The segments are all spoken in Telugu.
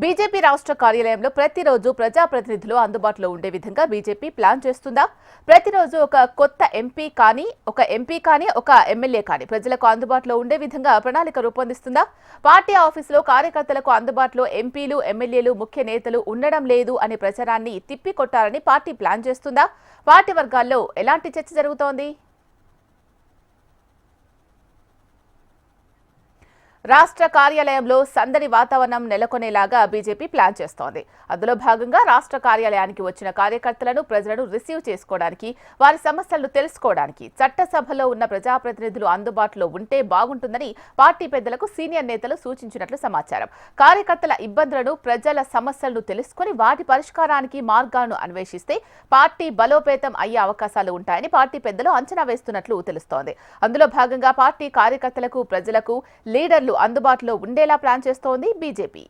బీజేపీ రాష్ట్ర కార్యాలయంలో ప్రతిరోజు ప్రజాప్రతినిధులు అందుబాటులో ఉండే విధంగా బీజేపీ ప్లాన్ చేస్తుందా? ప్రతిరోజు ఒక కొత్త ఎంపీ కానీ ఒక ఎంపీ కానీ ఒక ఎమ్మెల్యే కానీ ప్రజలకు అందుబాటులో ఉండే విధంగా ప్రణాళిక రూపొందిస్తుందా? పార్టీ ఆఫీసులో కార్యకర్తలకు అందుబాటులో ఎంపీలు ఎమ్మెల్యేలు ముఖ్య నేతలు ఉండడం లేదు అనే ప్రచారాన్ని తిప్పికొట్టాలని పార్టీ ప్లాన్ చేస్తుందా? పార్టీ వర్గాల్లో ఎలాంటి చర్చ జరుగుతోంది? రాష్ట్ర కార్యాలయంలో సందడి వాతావరణం నెలకొనేలాగా బీజేపీ ప్లాన్ చేస్తోంది. అందులో భాగంగా రాష్ట్ర కార్యాలయానికి వచ్చిన కార్యకర్తలను ప్రజలను రిసీవ్ చేసుకోవడానికి వారి సమస్యలను తెలుసుకోవడానికి చట్టసభలో ఉన్న ప్రజాప్రతినిధులు అందుబాటులో ఉంటే బాగుంటుందని పార్టీ పెద్దలకు సీనియర్ నేతలు సూచించినట్లు సమాచారం. కార్యకర్తల ఇబ్బందులను ప్రజల సమస్యలను తెలుసుకుని వాటి పరిష్కారానికి మార్గాలను అన్వేషిస్తే పార్టీ బలోపేతం అయ్యే అవకాశాలు ఉంటాయని పార్టీ పెద్దలు అంచనా వేస్తున్నట్లు తెలుస్తోంది. అందులో భాగంగా పార్టీ కార్యకర్తలకు ప్రజలకు లీడర్లు అందుబాటులో ఉండేలా ప్లాన్ చేస్తోంది బీజేపీ.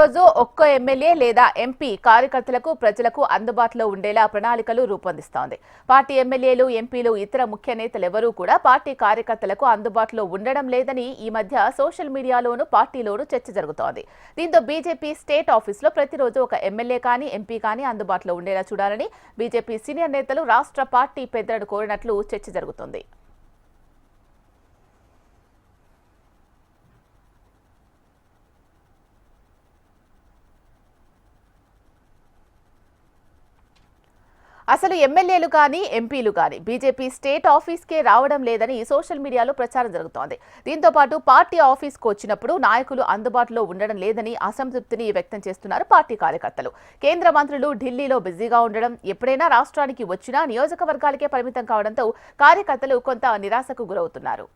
రోజు ఒక్క ఎమ్మెల్యే లేదా ఎంపీ కార్యకర్తలకు ప్రజలకు అందుబాటులో ఉండేలా ప్రణాళికలు రూపొందిస్తోంది. పార్టీ ఎమ్మెల్యేలు ఎంపీలు ఇతర ముఖ్య నేతలెవరూ కూడా పార్టీ కార్యకర్తలకు అందుబాటులో ఉండడం లేదని ఈ మధ్య సోషల్ మీడియాలోనూ పార్టీలోనూ చర్చ జరుగుతోంది. దీంతో బీజేపీ స్టేట్ ఆఫీసులో ప్రతిరోజు ఒక ఎమ్మెల్యే కానీ ఎంపీ కానీ అందుబాటులో ఉండేలా చూడాలని బీజేపీ సీనియర్ నేతలు రాష్ట్ర పార్టీ పెద్దలను కోరినట్లు చర్చ జరుగుతోంది. అసలు ఎమ్మెల్యేలు కానీ ఎంపీలు కానీ బీజేపీ స్టేట్ ఆఫీస్కే రావడం లేదని సోషల్ మీడియాలో ప్రచారం జరుగుతోంది. దీంతో పాటు పార్టీ ఆఫీస్కు వచ్చినప్పుడు నాయకులు అందుబాటులో ఉండడం లేదని అసంతృప్తిని వ్యక్తం చేస్తున్నారు పార్టీ కార్యకర్తలు. కేంద్ర మంత్రులు ఢిల్లీలో బిజీగా ఉండడం ఎప్పుడైనా రాష్ట్రానికి వచ్చినా నియోజకవర్గాలకే పరిమితం కావడంతో కార్యకర్తలు కొంత నిరాశకు గురవుతున్నారు.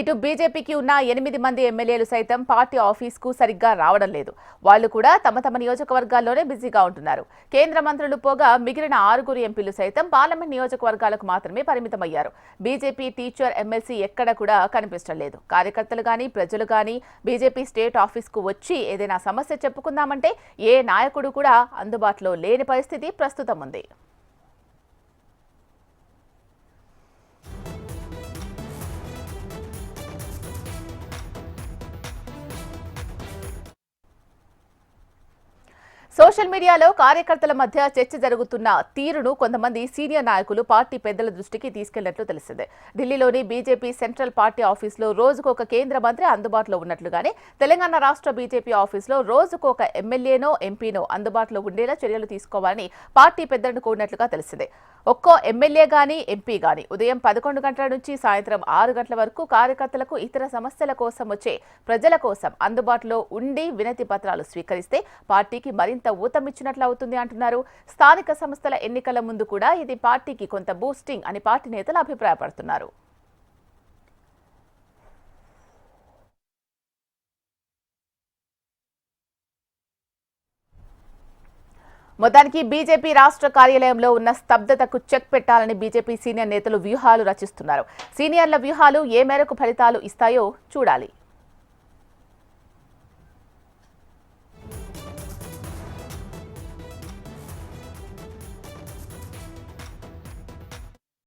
ఇటు బీజేపీకి ఉన్న ఎనిమిది మంది ఎమ్మెల్యేలు సైతం పార్టీ ఆఫీస్కు సరిగ్గా రావడం లేదు. వాళ్ళు కూడా తమ తమ నియోజకవర్గాల్లోనే బిజీగా ఉంటున్నారు. కేంద్ర మంత్రులు పోగా మిగిలిన ఆరుగురు ఎంపీలు సైతం పార్లమెంట్ నియోజకవర్గాలకు మాత్రమే పరిమితమయ్యారు. బీజేపీ టీచర్ ఎమ్మెల్సీ ఎక్కడ కూడా కనిపించడం లేదు. కార్యకర్తలు కానీ ప్రజలు కానీ బీజేపీ స్టేట్ ఆఫీస్కు వచ్చి ఏదైనా సమస్య చెప్పుకుందామంటే ఏ నాయకుడు కూడా అందుబాటులో లేని పరిస్థితి ప్రస్తుతం ఉంది. సోషల్ మీడియాలో కార్యకర్తల మధ్య చర్చ జరుగుతున్న తీరును కొంతమంది సీనియర్ నాయకులు పార్టీ పెద్దల దృష్టికి తీసుకెళ్ళినట్లు తెలిసిందే. ఢిల్లీలోని బీజేపీ సెంట్రల్ పార్టీ ఆఫీసులో రోజుకు ఒక కేంద్ర మంత్రి అందుబాటులో ఉన్నట్లుగానే తెలంగాణ రాష్ట్ర బీజేపీ ఆఫీసులో రోజుకు ఒక ఎమ్మెల్యేనో ఎంపీనో అందుబాటులో ఉండేలా చర్యలు తీసుకోవాలని పార్టీ పెద్దలను కోరినట్లుగా తెలిసిందే. ఒక్కో ఎమ్మెల్యే గాని ఎంపీ గాని ఉదయం పదకొండు గంటల నుంచి సాయంత్రం ఆరు గంటల వరకు కార్యకర్తలకు ఇతర సమస్యల కోసం వచ్చే ప్రజల కోసం అందుబాటులో ఉండి వినతి పత్రాలు స్వీకరిస్తే పార్టీకి మరింత ఊతమిచ్చినట్లు అవుతుంది అంటున్నారు. స్థానిక సంస్థల ఎన్నికల ముందు కూడా ఇది పార్టీకి కొంత బూస్టింగ్ అని పార్టీ నేతలు అభిప్రాయపడుతున్నారు. మొత్తానికి బీజేపీ రాష్ట్ర కార్యాలయంలో ఉన్న స్తబ్దతకు చెక్ పెట్టాలని బీజేపీ సీనియర్ నేతలు వ్యూహాలు రచిస్తున్నారు. సీనియర్ల వ్యూహాలు ఏ మేరకు ఫలితాలు ఇస్తాయో చూడాలి.